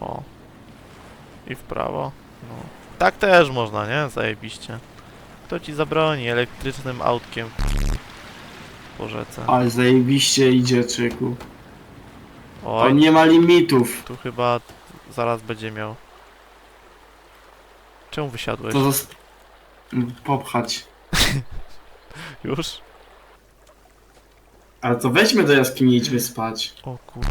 O. I w prawo. No. Tak też można, nie? Zajebiście. Kto ci zabroni elektrycznym autkiem po rzece? Ale zajebiście idzie, czyku. On Oj, nie ma limitów. tu chyba zaraz będzie miał. Czemu wysiadłeś? To zas... popchać. Już? Ale to weźmy do jaskini i idźmy spać. O kur...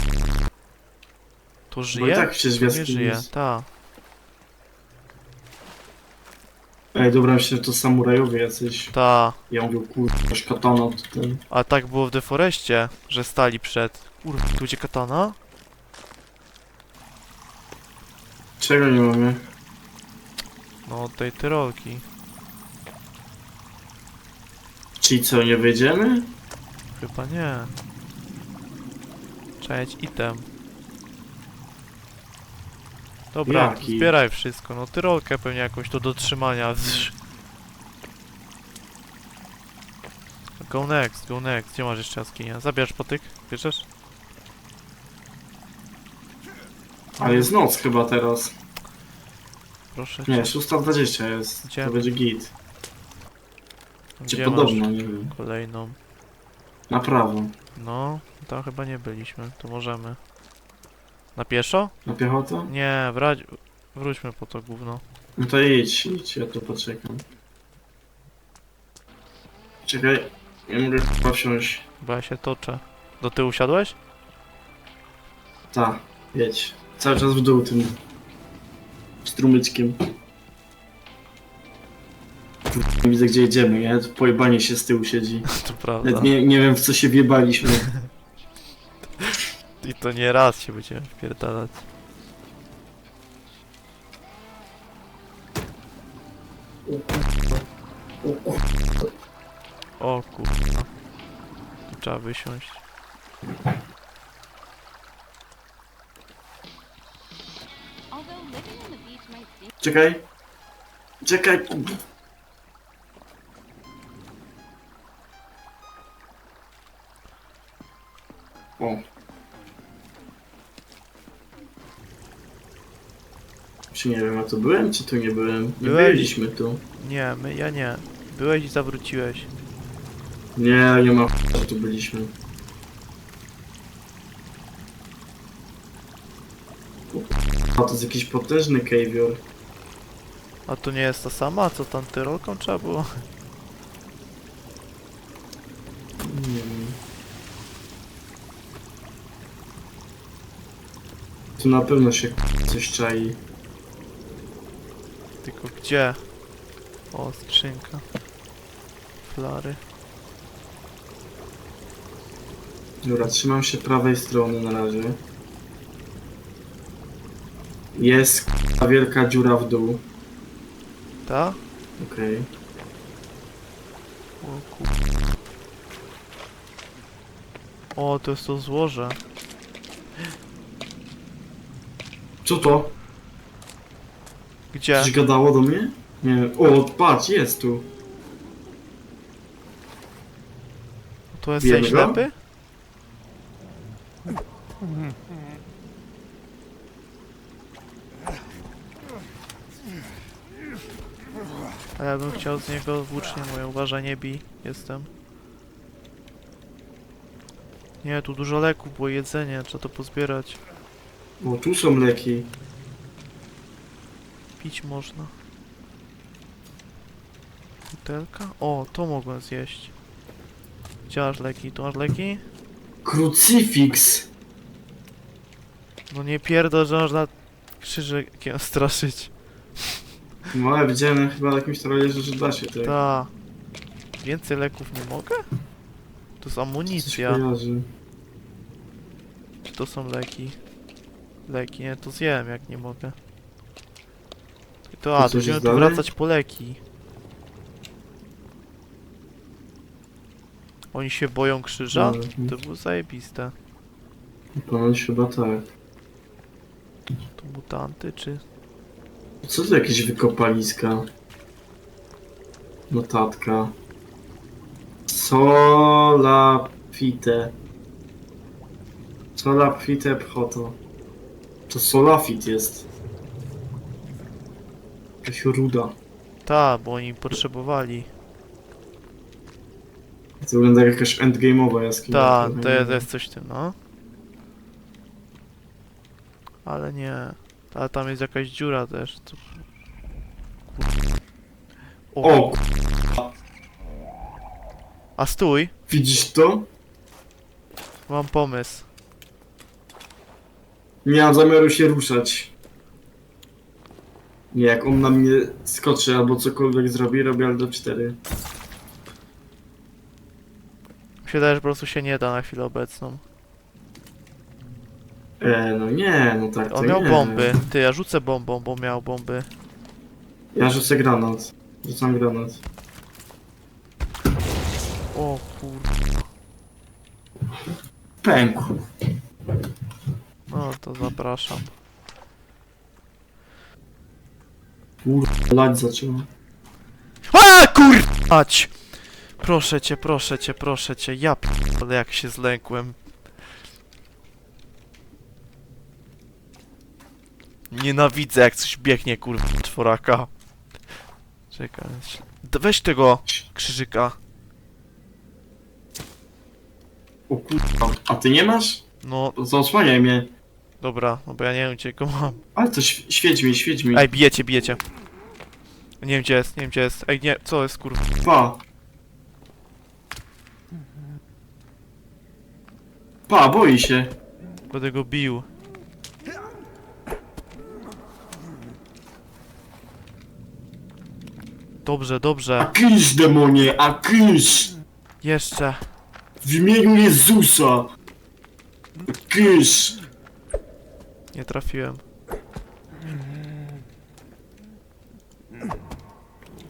To Bo i żyje? tak przecież w Nie jaskini żyje, jest. ta. Ej, dobra, myślę, że to samurajowie jacyś. Ta. Ja mówię, kurwa, katana tutaj. A tak było w Deforeście, że stali przed. Kurwa, tu będzie katana? Czego nie mamy? No, tej tyrolki. Czyli co, nie wyjdziemy? Chyba nie. Trzeba mieć item. Dobra, Jaki? zbieraj wszystko. No tyrolkę pewnie jakąś to do trzymania. Go next, go next. Gdzie masz jeszcze jaskinię? Zabierz potyk? Bierzesz? Ale jest noc chyba teraz. Proszę Nie, cię. 6.20 jest. Gdzie? To będzie git. Gdzie podobno, nie wiem. kolejną? Na prawo. No, tam chyba nie byliśmy. To możemy. Na pieszo? Na piechotę? Nie, wrać... Wróćmy po to gówno. No to idź, idź, ja tu poczekam. Czekaj, ja mogę chyba wsiąść. Bo ja się toczę. Do tyłu siadłeś? Ta, jedź. Cały czas w dół tym strumyczkiem. Kurwa, Nie widzę gdzie jedziemy, nie? Pojebanie się z tyłu siedzi. To prawda. Nawet nie, nie wiem w co się wjebaliśmy. To nie raz się będziemy wpierdalać. O kurwa. Tu trzeba wysiąść. Czekaj. Czekaj. O. Czy nie wiem, a tu byłem, czy tu nie byłem? Nie Byłeś. byliśmy tu. Nie, my, ja nie. Byłeś i zawróciłeś. Nie, nie ma ch- że tu byliśmy. A to jest jakiś potężny cavior. A to nie jest ta sama, co tam tyrolką trzeba było? Nie wiem. Tu na pewno się coś czai. Tylko gdzie? O, skrzynka. Flary. Dobra, trzymam się prawej strony na razie. Jest k***a wielka dziura w dół. Ta? Okej. O kur... O, to jest to złoże. Co to? Gdzie? Coś gadało do mnie? Nie. O, patrz, jest tu. To jest Bijemy go? ślepy? A ja bym chciał z niego włócznie moje uważaj nie bij. Jestem. Nie, tu dużo leków było jedzenie, trzeba to pozbierać. O, tu są leki. Pić można. Butelka? O, to mogłem zjeść. Gdzie masz leki? Tu masz leki? Krucyfiks. No nie pierdol, że można krzyżykiem straszyć. No ale widziałem chyba na jakimś trailerze, że da się tak. Ta. Więcej leków nie mogę? To jest amunicja. Czy to są leki? Leki, nie, to zjem jak nie mogę. To To a, coś to będziemy tu dalej? wracać po leki. Oni się boją krzyża? No, To było zajebiste. Ponoć chyba tak. To mutanty, czy... Co to jakieś wykopaliska? Notatka. Solapite. Solapite pchoto. To solafit jest. Jakaś ruda. Ta, bo oni potrzebowali. To wygląda jak jakaś endgame'owa jaskinia. Ta, to jest, jest coś w tym, no. Ale nie. Ale tam jest jakaś dziura też. To... O, A stój, widzisz to? mam pomysł. Nie mam zamiaru się ruszać. Nie, jak on na mnie skoczy albo cokolwiek zrobi, robię Aldo 4. Mi się wydaje, że po prostu się nie da na chwilę obecną. E, no nie, no tak to On miał nie. bomby. Ty, ja rzucę bombą, bo miał bomby. Ja rzucę granat. Rzucam granat. O kur... Pękł. No to zapraszam. Kurwa, lać zaczęło. A kur... Ać! Proszę cię, proszę cię, proszę cię. Ja ale jak się zlękłem. Nienawidzę jak coś biegnie kurwa czworaka. Czekaj. D- Weź tego krzyżyka. O kurwa. A ty nie masz? No, Zasłaniaj mnie. Dobra, no bo ja nie wiem gdzie go mam. Ale to świeć mi, świeć mi. Ej, bijecie, bijecie. Nie wiem gdzie jest, nie wiem gdzie jest. Ej, nie, co jest kurwa? Pa. Pa, boi się. Będę go bił. Dobrze, A dobrze. kysz, demonie, a kysz! Jeszcze. W imieniu Jezusa! Kysz! Nie trafiłem.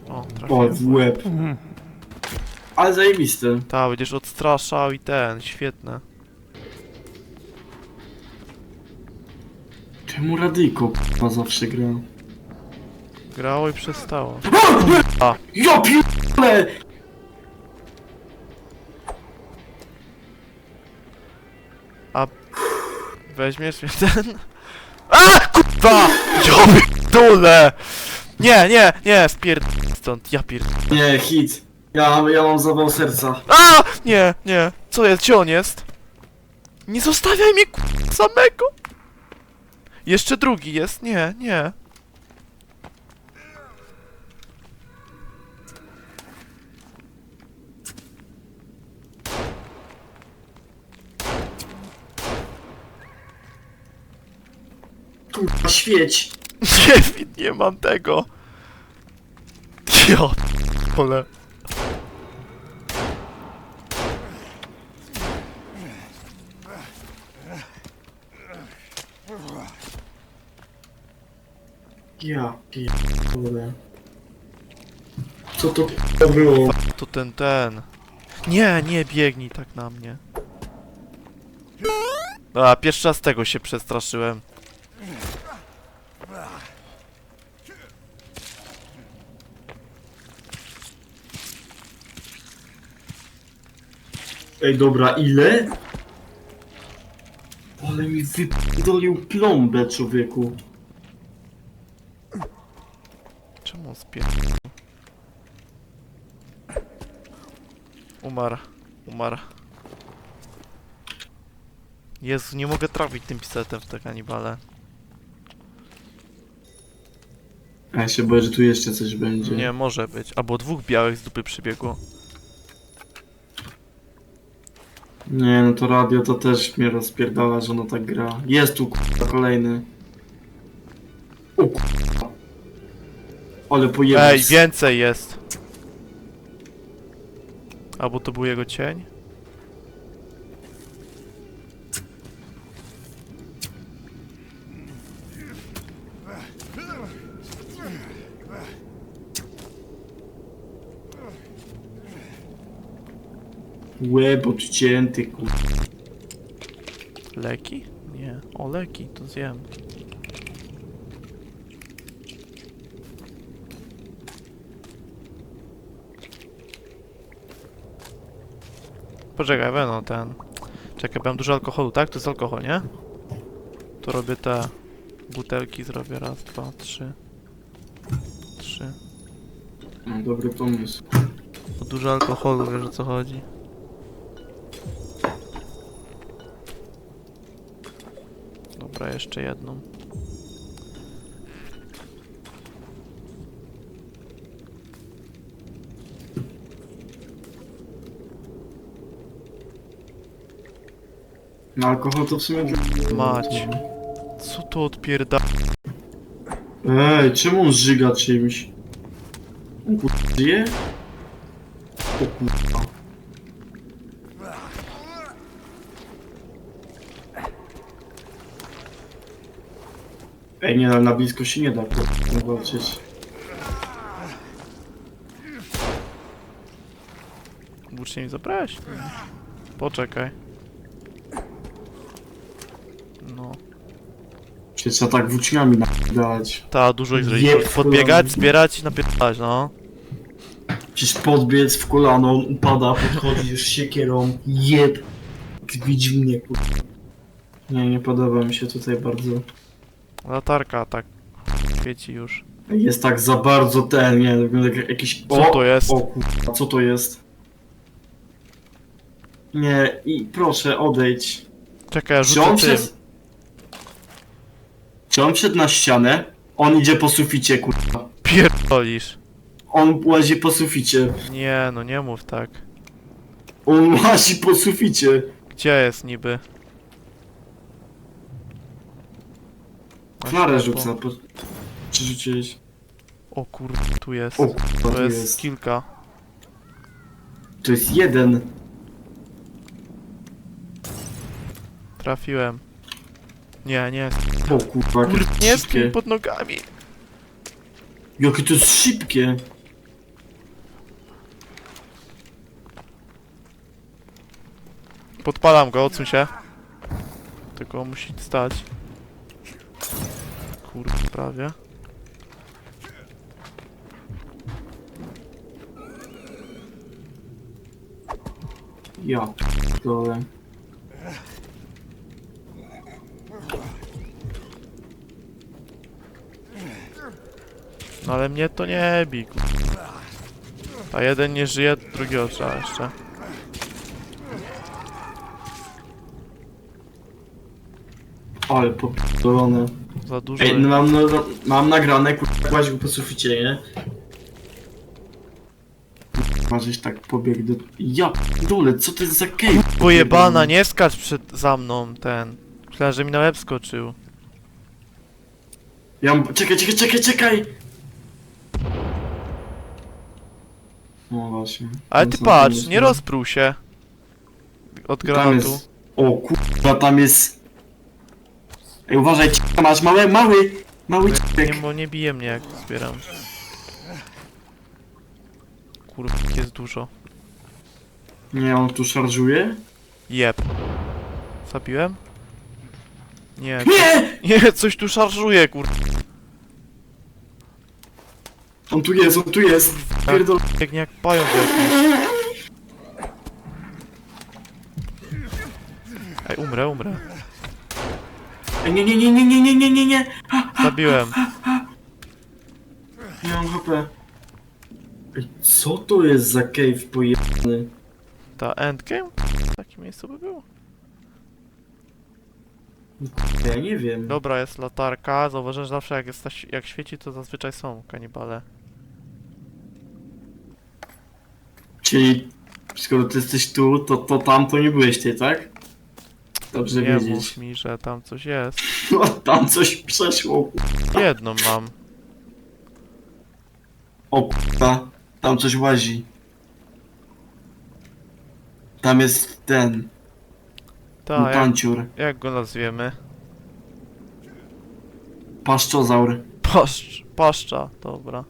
O, O, trafiłem. w łeb. Ale zajebiste. Ta, będziesz odstraszał i ten, świetne. Czemu Radyjko k***a zawsze gra? Grało i przestało. Ja pierdolę! Weźmiesz mnie ten? A kurwa! Ja pierdolę! Nie, nie, nie, spierd... stąd, ja pierd... Nie, hit. Ja, ja mam zawał serca. A! Nie, nie. Co jest? Gdzie on jest? Nie zostawiaj mnie k***a, samego! Jeszcze drugi jest. Nie, nie. Kurwa, świeć. Nie, nie mam tego. Ja pole. Ja pierdolę. Co to było? To ten, ten. Nie, nie biegnij tak na mnie. A, pierwszy raz tego się przestraszyłem. Ej, dobra, ile? Ale mi wypierdolił plombę, człowieku. Czemu on spie... Umarł. Umarł. Jezu, nie mogę trafić tym pistoletem w te kanibale. A ja się boję, że tu jeszcze coś będzie. Nie, może być. Albo dwóch białych z dupy przybiegło. Nie, no to radio to też mnie rozpierdala, że ono tak gra. Jest tu k***a kolejny. O k***a. Ale pojebał. Ej, więcej jest! Albo to był jego cień? Łeb odcięty, kur... Leki? Nie. O, leki, to zjem. Poczekaj, będą ten. Czekaj, mam dużo alkoholu, tak? To jest alkohol, nie? To robię te. Butelki zrobię raz, dwa, trzy. Trzy. No, dobry pomysł. Dużo alkoholu, wiesz o co chodzi. Dobra, jeszcze jedną. No alkohol to w sumie... Mać. Co to odpierda... Ej, czemu on żyga czymś? On kurwa żyje? O kurwa. Ej, nie, na blisko się nie da kurwa, walczyć. Włócznie mi zabrałeś? Poczekaj. No. Przecież trzeba tak włóczniami napierdalać. Ta, dużo ich zrobić. Jeb, Podbiegać, zbierać i napierdalać, no. Przecież podbiec w kolano, upada, podchodzi już siekierą, jeb. Widzi mnie, kurwa. Nie, nie podoba mi się tutaj bardzo. Latarka tak świeci już. Jest tak za bardzo ten, nie, wygląda jak jakiś... Co to jest? O kurwa, co to jest? Nie, i proszę, odejdź. Czekaj, ja Czy on, rzucę tym. przez... Czy on wszedł na ścianę? On idzie po suficie, kurwa. Pierdolisz. On łazi po suficie. Nie, no nie mów tak. On łazi po suficie. Gdzie jest niby? Klarę ślepo. rzuca. Po... Czy rzuciłeś? O kurde, tu jest. O kurwa, To jest jest. kilka. To jest jeden. Trafiłem. Nie, nie. O kurwa, jakie Kurde, to nie jest szybkie. pod nogami. Jakie to jest szybkie. Podpalam go, odsuń się. Tylko musi stać. Kurde, prawie. Ja dole. No ale mnie to nie kurde. A jeden nie żyje, drugiego trzeba jeszcze. Ale popierdolone. Za dużo. Ej, no mam, no, mam nagrane, kurwa, łaź go po suficie, nie? Kurwa, żeś tak pobiegł do... Ja dole, co to jest za cave? Pojebana, nie skacz przed za mną ten. Myślałem, że mi na łeb skoczył. Ja mam... Czekaj, czekaj, czekaj, czekaj! No właśnie. Ale ty patrz, nie jest- rozprół się. Od Tam granatu. jest... O kurwa, tam jest... Ej, uważaj, c- masz mały, mały, mały Nie, c***ek. bo nie bije mnie jak zbieram. Kurwa, jest dużo. Nie, on tu szarżuje? Jeb. Zabiłem? Nie, Nie! nie, coś tu szarżuje, kurwa. On tu jest, on tu jest. Pierdol... Biegnie jak pająk jakiś. Ej, umrę, umrę. Nie, nie, nie, nie, nie, nie, nie, nie, nie! Zabiłem. Nie mam HP. Ej, co to jest za cave pojebany? Ta endgame? W takim miejscu by było? Ja nie wiem. Dobra, jest latarka. Zauważyłem, że zawsze jak, jest ta, jak świeci, to zazwyczaj są kanibale. Czyli skoro ty jesteś tu, to, to tam to nie byłeś ty, tak? Dobrze Nie wiedzieć. mów mi, że tam coś jest. No, tam coś przeszło. Jedną mam. O kurwa, tam coś łazi. Tam jest ten, Ta, jak, mutanciur, jak go nazwiemy? paszczozaur. Paszcz, paszcza, dobra.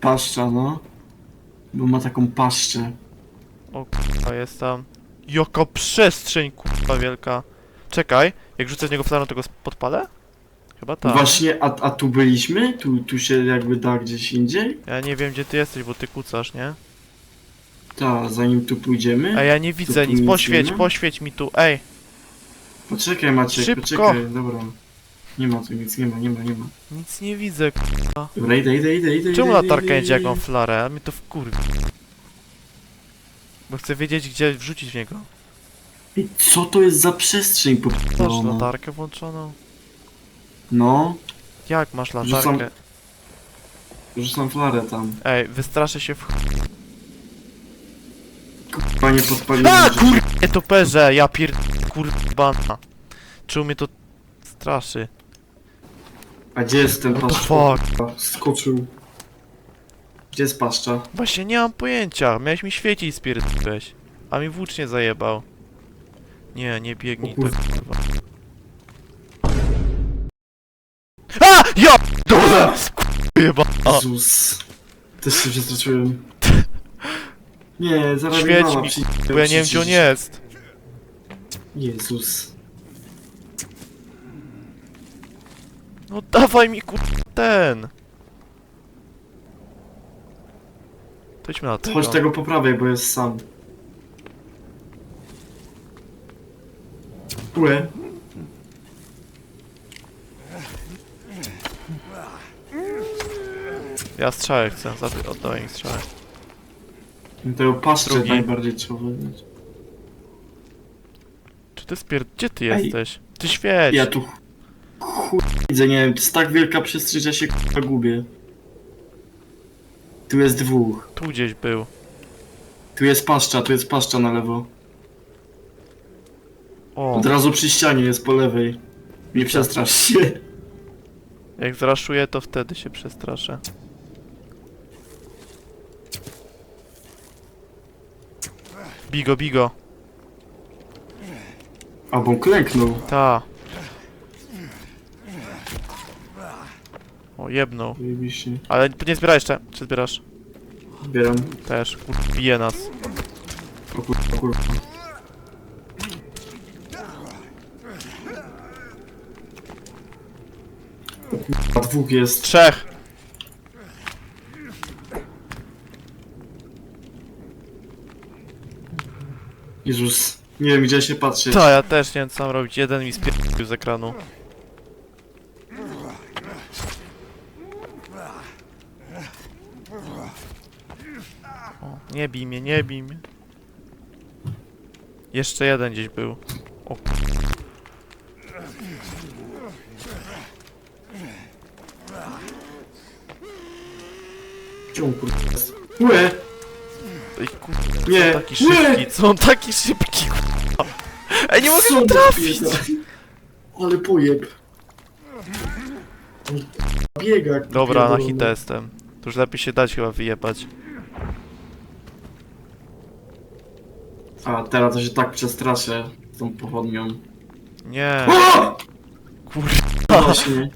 Paszcza, no. Bo ma taką paszczę. O kurwa, jest tam. Jaka przestrzeń kurwa wielka. Czekaj, jak rzucę z niego flarą, to go podpalę? Chyba tak. Właśnie, a, a tu byliśmy? Tu, tu się jakby da gdzieś indziej? Ja nie wiem gdzie ty jesteś, bo ty kucasz, nie? Tak, zanim tu pójdziemy. A ja nie widzę tu nic, poświeć, nie ma? poświeć mi tu, ej! Poczekaj Maciek, Szybko. poczekaj, dobra. Nie ma tu nic, nie ma, nie ma, nie ma. Nic nie widzę, k***. Dobra, idę, idę, idę, idę. Czemu idę, latarka idę, jedzie jak idę, mam flarę? A mnie to wkurwi. Bo chcę wiedzieć, gdzie wrzucić w niego. Ej, co to jest za przestrzeń Masz popierdolona? latarkę włączoną? No, Jak masz latarkę? rzucam flarę tam. Ej, wystraszę się w ch... Kurwa, nie podpaliłem. A że- kurde, toperze! Ja pier... Kurbana. Czemu mnie to straszy? A gdzie jest ten What the? Kurwa, Skoczył. Gdzie jest paszcza? Właśnie nie mam pojęcia. Miałeś mi świecić spierdolałeś. A mi włócznie zajebał. Nie, nie biegnij O tak kurwa. A! Ja! Dole! Chyba. Jezus. Też się przestraszyłem. Nie, zaraz Świeć mama mi, przyjdzie, bo ja nie wiem gdzie on jest. Jezus. No dawaj mi kur... ten. To idźmy na tego. Chodź tego po prawej, bo jest sam. Łe. Ja strzałę chcę, zabi- oddawaj mi strzałę. Tego paszczę Drugi. najbardziej trzeba. Czy ty spier... Gdzie ty Ej. jesteś? Ty świeć! Ja tu chuj widzę, nie wiem, to jest tak wielka przestrzeń, że się k***a gubię. Tu jest dwóch. Tu gdzieś był. Tu jest paszcza, tu jest paszcza na lewo. O, Od razu przy ścianie jest po lewej. Nie przestrasz się. jak zraszuję to wtedy się przestraszę. Bigo, bigo. Albo klęknął. Ta. O, jebnął. Zajebiście. Ale nie zbieraj jeszcze. Czy zbierasz? Zbieram. Też, kur... bije nas. O kurwa, kurwa. Kurwa, dwóch jest. Trzech! Jezus. Nie wiem gdzie się patrzy. Ta, ja też nie wiem co mam robić. Jeden mi spierdolił z ekranu. O, nie bij mnie, nie bij mnie. Jeszcze jeden gdzieś był. O, on kurwa? Łe! ej, kurde, Nie, co on taki nie! szybki, co on taki szybki, kurwa. Ej, nie mogę go trafić! Ale pojeb. Biega. Dobra, na hita jestem. To już lepiej się dać chyba wyjebać. A teraz to się tak przestraszę z tą pochodnią. Nie, O! kurwa. Właśnie.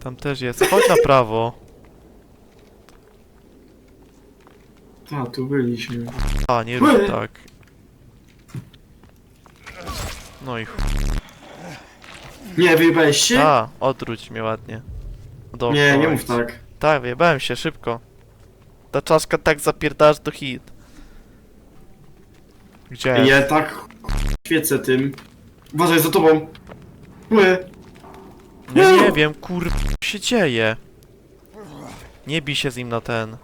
Tam też jest. Chodź na prawo. A, tu byliśmy. A, nie rób tak. No i chuj. Nie, wyjebałeś się? A, odwróć mnie ładnie. Dookoła nie, nie mów tak. Tak, wyjebałem się, szybko. Ta czaszka tak zapierdasz do hit. Gdzie? Ja tak świecę tym. Uważaj za tobą. Łe. No nie wiem, kur... się dzieje? Nie bij się z nim na ten.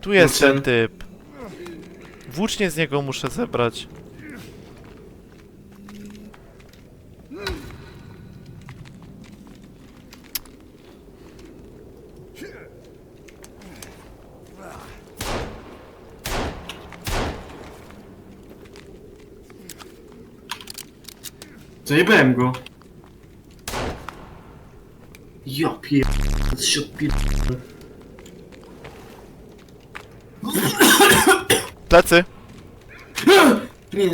Tu jest ten typ. Włócznie z niego muszę zebrać. Zajebałem go. Ja pier... się odpier... Plecy! Nie.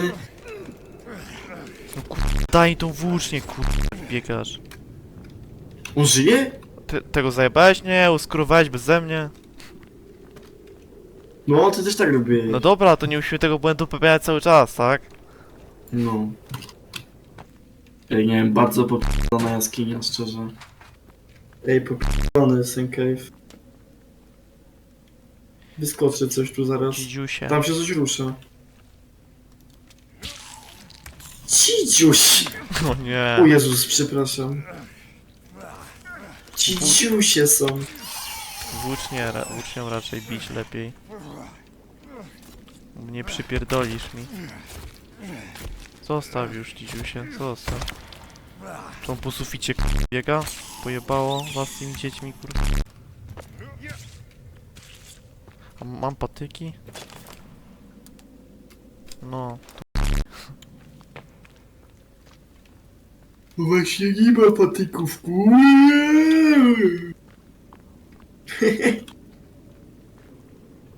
No kur... Daj tą włócznię, kur... Biegasz. On żyje? Ty, tego zajebałeś? Nie, uskurowałeś beze mnie. No, ty też tak robię. No dobra, to nie musimy tego błędu popełniać cały czas, tak? No. Ej, nie wiem, bardzo popierdolona jaskinia, szczerze. Ej, popierdolony jest ten cave. Wyskoczy coś tu zaraz. Dzidziusie. Tam się coś rusza. Cidziuś! O nie. O Jezus, przepraszam. Cidziusie są. Włócznie, ra- włócznią raczej bić lepiej. Nie przypierdolisz mi. Zostaw już, dzidziusie, zostaw. Czy on po suficie biega? Pojebało was z tymi dziećmi, kur... A mam patyki? No, Właśnie nie ma patyków,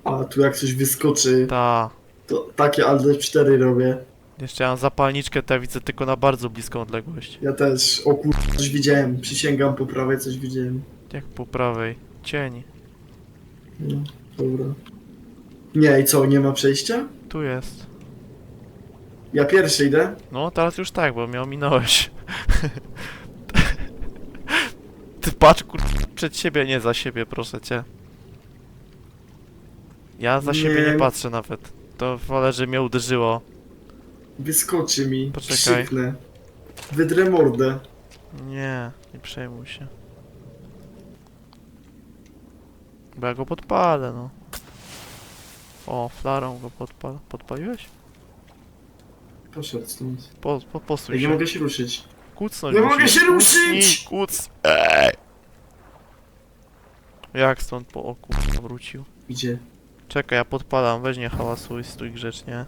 A tu jak coś wyskoczy, ta. to takie Alt 4 robię. Jeszcze mam zapalniczkę, to ja widzę tylko na bardzo bliską odległość. Ja też. O kur... coś widziałem. Przysięgam po prawej coś widziałem. Jak po prawej. Cień. No, dobra. Nie, i co, nie ma przejścia? Tu jest. Ja pierwszy idę. No, teraz już tak, bo mnie ominąłeś. Ty patrz, kur... przed siebie, nie za siebie, proszę cię. Ja za siebie nie Nie. patrzę nawet. To wolę, że mnie uderzyło. Wyskoczy mi. Poczekaj. Krzyknę. Wydrę mordę. Nie, nie przejmuj się. Bo ja go podpalę, no. O, flarą go podpal. Podpaliłeś? Poszedł stąd. Po, po, posuń Ja nie się. mogę się ruszyć. Kucnąć Nie mogę się Kucnij, ruszyć! Kuc. Ej. Jak stąd po oku wrócił? Gdzie? Czekaj, ja podpalam, weź nie hałasuj, stój grzecznie.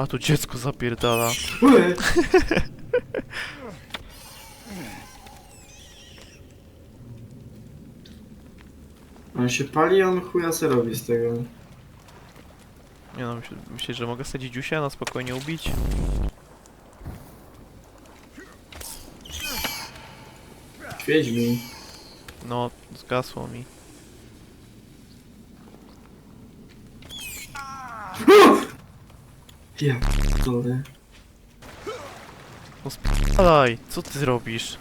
A tu dziecko zapierdala. On się pali, on chuja se robi z tego. Nie no, myśl, myślisz, że mogę sadzić dziusia na spokojnie ubić? Świeć mi. No, zgasło mi. Ja p***dolę. No spadaj, co ty robisz?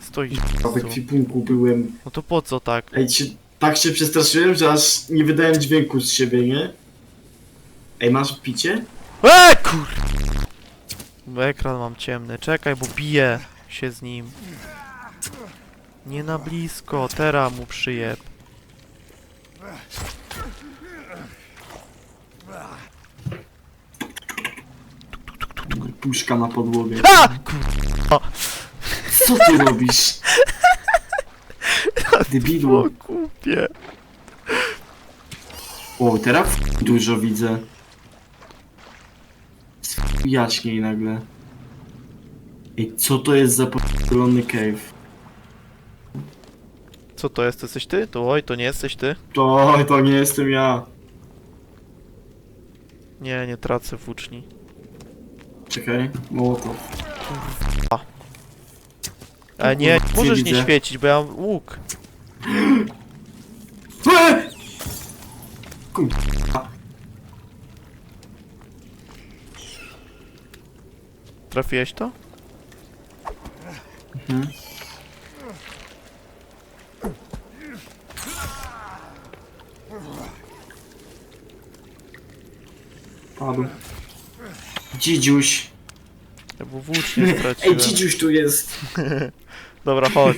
Stoisz A tu. w ekwipunku byłem. No to po co tak? Ej, tak się przestraszyłem, że aż nie wydałem dźwięku z siebie, nie? Ej, masz picie? Eee, kur... Ekran mam ciemny, czekaj, bo biję się z nim. Nie na blisko, teraz mu przyjeb. Puszka na podłogę. A! Kur... Co ty robisz? Debilu. O kupie. O, teraz dużo widzę. Jaśniej nagle. Ej, co to jest za podlony cave? Co to jest? To jesteś ty? To oj, to nie jesteś ty? To, to nie jestem ja. Nie, nie tracę włóczni. Czekaj, mołotow. E, nie, kurwa, możesz nie nie widzę. świecić, bo ja mam łuk. Eee! Kurwa. Trafiłeś to? Mhm. Padł. Dzidziuś. Ja bo włócznie Ej, straciłem. dzidziuś tu jest. Dobra, chodź.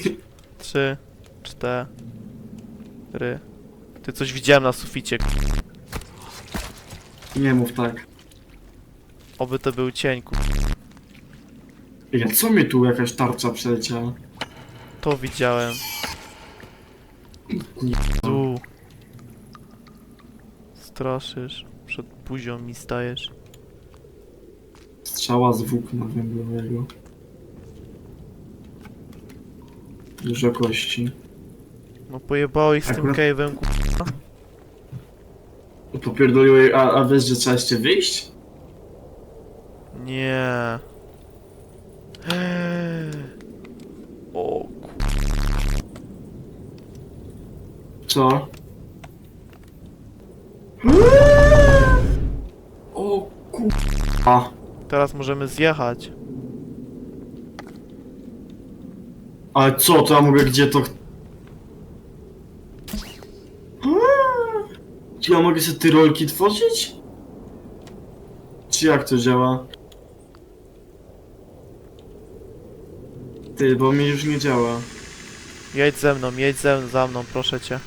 Trzy, cztery. Ty coś widziałem na suficie. Nie mów tak. Oby to był cień, ku... Ej, co mnie tu jakaś tarcza przeleciała? To widziałem. Tu. Straszysz. Przed buzią mi stajesz. Strzała z włókna węglowego. Dużo kości. No pojebało ich z tym Akurat- cave'em, ku... Popierdoliły, a, a wiesz, że trzeba jeszcze wyjść? Nie. O ku... Co? O kurwa. Teraz możemy zjechać. Ale co, to ja mogę gdzie to... Ty, ja mogę sobie tyrolki tworzyć? Czy jak to działa? Ty, bo mi już nie działa. Jedź ze mną, jedź ze, za mną, proszę cię.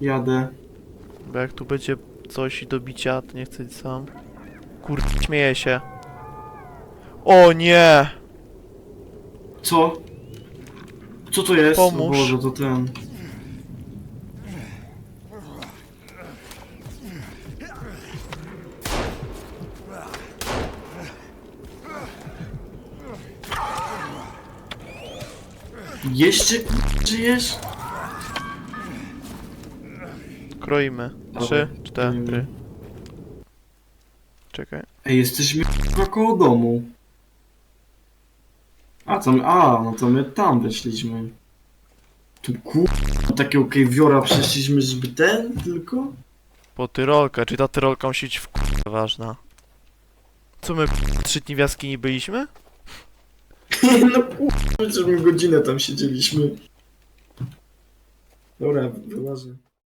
Jadę. Bo jak tu będzie coś do bicia, to nie chcę być sam. Kurde, śmieję się. O nie! Co? Co to jest? Pomóż. O Boże, to ten. Jeszcze k***, żyjesz? Kroimy. Trzy, cztery. Czekaj. Ej, jesteśmy k***a, koło domu. A, to my, a, no to my tam weszliśmy. Tu k***a, takiego kejwiora przeszliśmy, żeby ten tylko? Po tyrolkę, czy ta tyrolka musi być w k***a ważna? Co my trzy dni w jaskini byliśmy? no k***a, przecież my godzinę tam siedzieliśmy. Dobra, wyłażę.